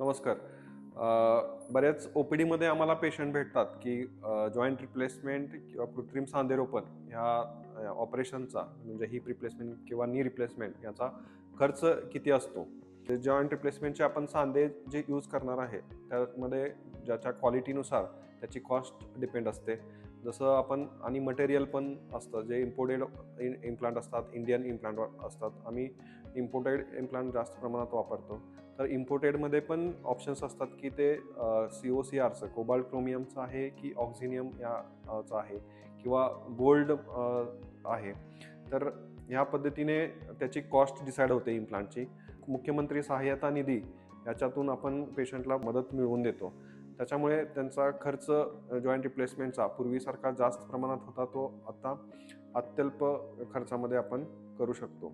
नमस्कार. बऱ्याच O P डीमध्ये आम्हाला पेशंट भेटतात की जॉईंट रिप्लेसमेंट किंवा कृत्रिम सांधेरोपण ह्या ऑपरेशनचा म्हणजे हिप रिप्लेसमेंट किंवा नी रिप्लेसमेंट याचा खर्च किती असतो? जॉईंट रिप्लेसमेंटचे आपण सांधे जे यूज करणार आहे त्यामध्ये ज्याच्या क्वालिटीनुसार त्याची कॉस्ट डिपेंड असते. जसं आपण आणि मटेरियल पण असतं जे इम्पोर्टेड इम्प्लांट असतात इंडियन इम्प्लांट असतात आम्ही इम्पोर्टेड इम्प्लांट जास्त प्रमाणात वापरतो. तर इम्पोर्टेडमध्ये पण ऑप्शन्स असतात की ते सी ओ सी आरचं कोबाल्ट क्रोमियमचं आहे की ऑक्झिनियम याचं आहे किंवा गोल्ड आहे. तर ह्या पद्धतीने त्याची कॉस्ट डिसाईड होते इम्प्लांटची मुख्यमंत्री सहाय्यता निधी याच्यातून आपण पेशंटला मदत मिळवून देतो. त्याच्यामुळे त्यांचा खर्च जॉईंट रिप्लेसमेंटचा पूर्वीसारखा जास्त प्रमाणात होता तो आता अत्यल्प खर्चामध्ये आपण करू शकतो.